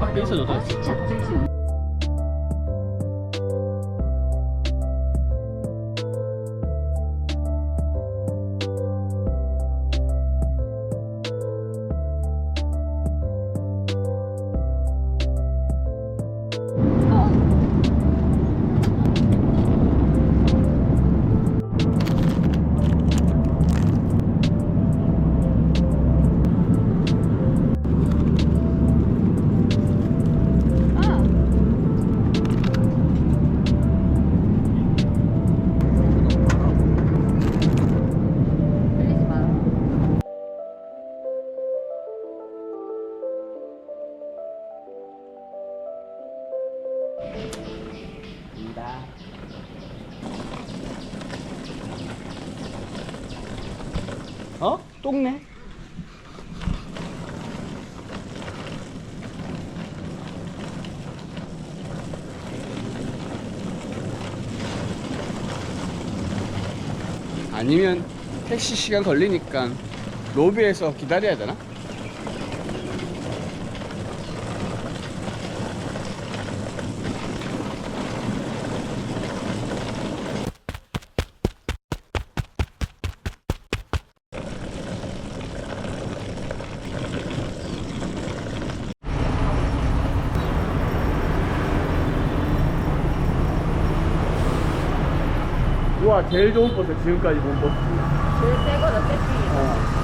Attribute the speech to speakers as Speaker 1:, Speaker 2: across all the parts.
Speaker 1: 밖에 있어도 어? 똥네? 아니면 택시 시간 걸리니까 로비에서 기다려야 되나? 우와 제일 좋은 버스 지금까지 본 버스
Speaker 2: 제일 새 거다, 세팅이다.
Speaker 1: 어.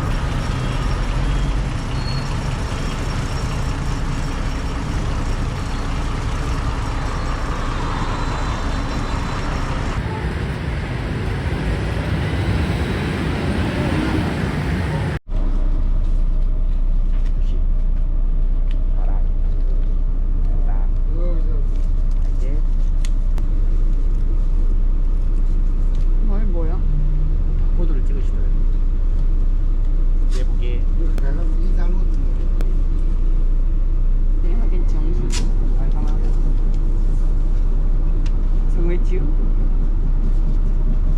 Speaker 2: 何?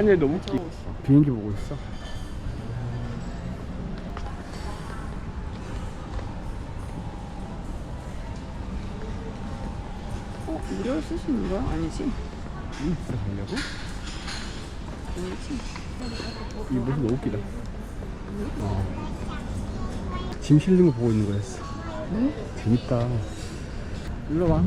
Speaker 1: 짠얘 너무 웃기 비행기 보고 있어
Speaker 2: 어? 무료로 수 있는 거야? 아니지?
Speaker 1: 응 가려고?
Speaker 2: 아니지?
Speaker 1: 이 모습 너무 웃기다 어. 짐 실는 거 보고 있는 거였어
Speaker 2: 응?
Speaker 1: 재밌다 일로 와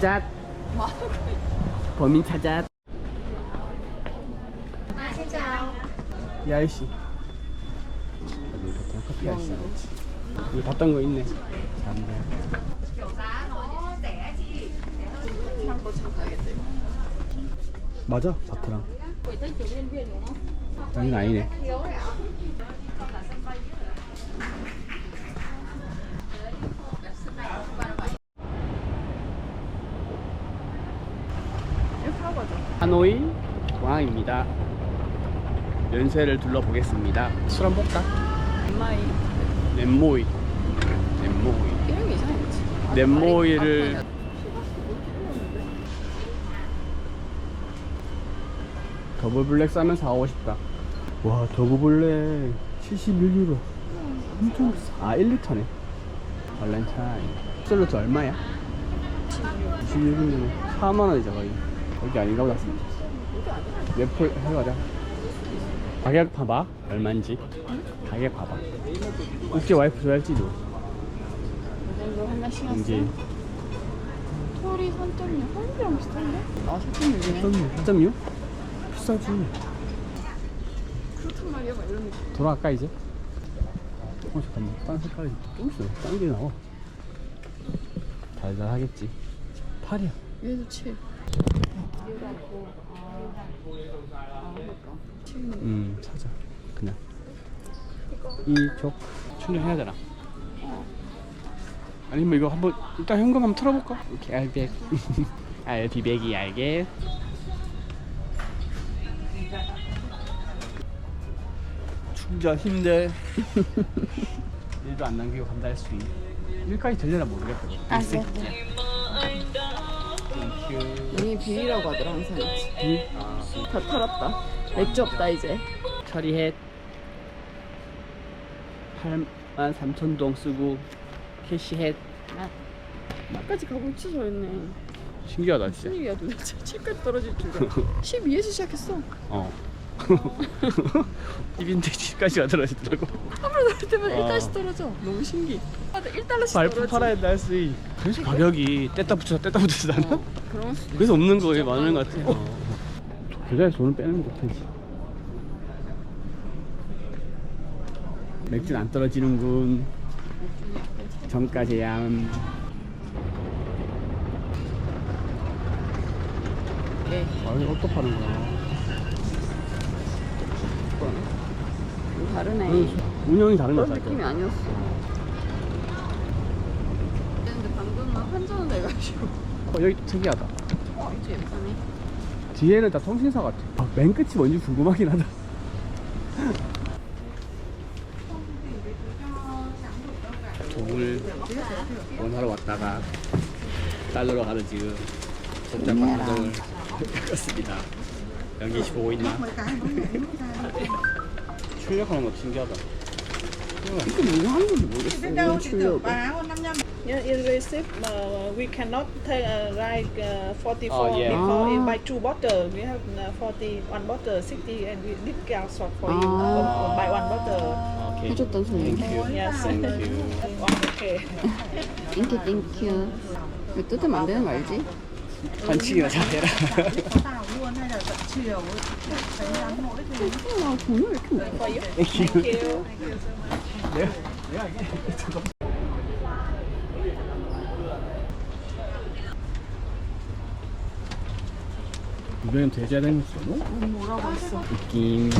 Speaker 1: 찾았 범인 찾았 이 보통 커피 아저씨 여기 봤던 거 있네. 맞아 바트랑 여긴 아니네 하노이 공항입니다. 연세를 둘러보겠습니다. 술한 볼까?
Speaker 2: 엄마이
Speaker 1: 넷모이. 넷모이.
Speaker 2: 게 이상했지.
Speaker 1: 넷모이를 더블 블랙 싸면 사고 싶다. 와, 더블 블랙 71유로. 엄청. 아, 1리터네. 발렌타인. 솔로트 얼마야? 26유로면 4만원이죠, 거의. 여기 아닌가 보다. 웹플 해가자. 가격 봐봐. 얼마인지. 가격 봐봐. 어깨 와이프 좋아할지도.
Speaker 2: 이 정도 하나씩 했어.
Speaker 1: 이제
Speaker 2: 털이 3.6, 한국이랑 비슷한데? 아, 3.6이네.
Speaker 1: 4.6? 비싸지.
Speaker 2: 그렇단 말이야, 막 이런 느낌.
Speaker 1: 돌아갈까 이제? 어 잠깐만 딴 색깔이 또 있어 딴게 나와 달달하겠지 8이야
Speaker 2: 얘도 7.
Speaker 1: 음 사자 그냥. 이쪽 충전해야 되나? 아니면 이거 한번 일단 현금 한번 털어볼까? 이렇게 알백 알비백이 알게. 충전 힘들. 일도 안 남기고 간다 할 수 있는 일까지 되려나 모르겠다
Speaker 2: 아,
Speaker 1: 일세.
Speaker 2: 네,
Speaker 1: 땡큐
Speaker 2: 이미 비리라고 하더라, 항상.
Speaker 1: 이? 아.
Speaker 2: 다 털었다. 맥주 없다, 이제.
Speaker 1: 처리해 8만 3천 동 쓰고 캐시해
Speaker 2: 나까지 가고 취소했네.
Speaker 1: 신기하다 진짜
Speaker 2: 일이야 도대체 7까지 떨어질 줄이야 12에서 시작했어
Speaker 1: 어 1인데 10까지가 떨어지더라고
Speaker 2: 아무리 넣을 때마다
Speaker 1: 아.
Speaker 2: 1달러씩 떨어져. 너무 신기 아, 1달러씩
Speaker 1: 발품
Speaker 2: 떨어져.
Speaker 1: 팔아야 돼 할수 그래서 가격이 뗐다 붙여서 뗐다 붙여서 하나?
Speaker 2: 어, 수
Speaker 1: 그래서 없는 거에 많은 것 같아 어. 계좌에 돈을 빼는 게 못하지 맥주는 안 떨어지는군 정가제야.
Speaker 2: 네.
Speaker 1: 아 여기 옷도 파는구나
Speaker 2: 다르네.
Speaker 1: 응, 운영이 다른 것
Speaker 2: 그런
Speaker 1: 같아
Speaker 2: 느낌이 아니었어. 근데 방금은 환전을 해가지고.
Speaker 1: 어, 여기 또 특이하다.
Speaker 2: 어 이제 예쁘네.
Speaker 1: 뒤에는 다 통신사 같아. 아, 맨 끝이 뭔지 궁금하긴 하다. 동을 원하러 왔다가 달러로 가는 지금 전자파 가정을 껐습니다. 연기 씨 보고 있나? 출력하는 거 신기하다 이게 뭐 하는 건지 모르겠어 이런 출력
Speaker 3: Yeah, in receipt, uh, we cannot take uh, like uh, 44
Speaker 1: Oh, yeah.
Speaker 3: because
Speaker 2: Ah.
Speaker 3: in buy two bottle we have uh, 41 bottle 60 and we discount for for you
Speaker 2: Ah.
Speaker 3: uh, buy one bottle.
Speaker 1: 오케이
Speaker 2: 해줬던 소리
Speaker 1: 땡큐
Speaker 3: Yes.
Speaker 1: 땡큐
Speaker 3: okay.
Speaker 2: 땡큐 땡큐 이거 뜯으면 안 되는 거 알지?
Speaker 1: 반칙이나 잘해라
Speaker 2: 아 돈을 왜
Speaker 1: 이번엔 돼지야 되는 거
Speaker 2: 뭐라고 했어?
Speaker 1: 느낌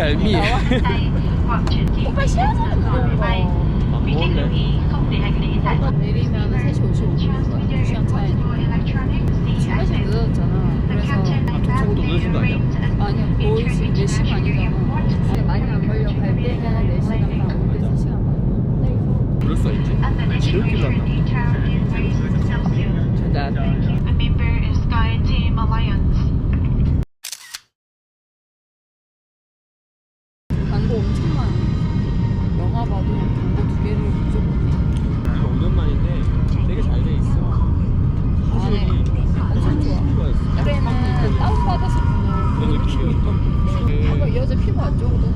Speaker 4: lưu
Speaker 1: 뭔데?
Speaker 4: ý không để hành lý tại chỗ.
Speaker 2: 내리면 3시 55분 시간 차이니까 출발시 늦어졌잖아 그래서
Speaker 1: 도착도 늦은 거 아니야?
Speaker 2: 아니야 거의 지금 4시간 아니잖아 근데 많이 안 걸려 갈 때는 4시간 반, 올때 3시간 반
Speaker 1: 그럴 수 있지
Speaker 4: At the
Speaker 1: 지름길로
Speaker 4: interior
Speaker 1: 한다
Speaker 4: detail in degrees Celsius.
Speaker 1: 짜잔
Speaker 4: A member is Sky Team Alliance.
Speaker 2: 피부 안 좋아도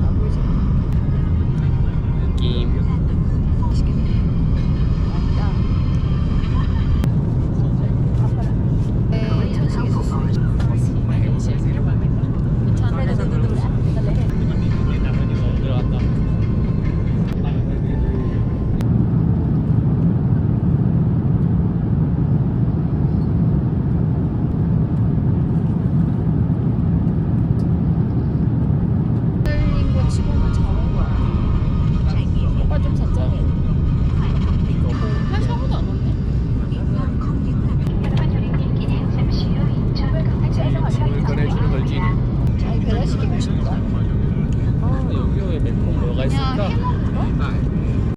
Speaker 2: 两天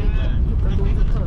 Speaker 1: 마음에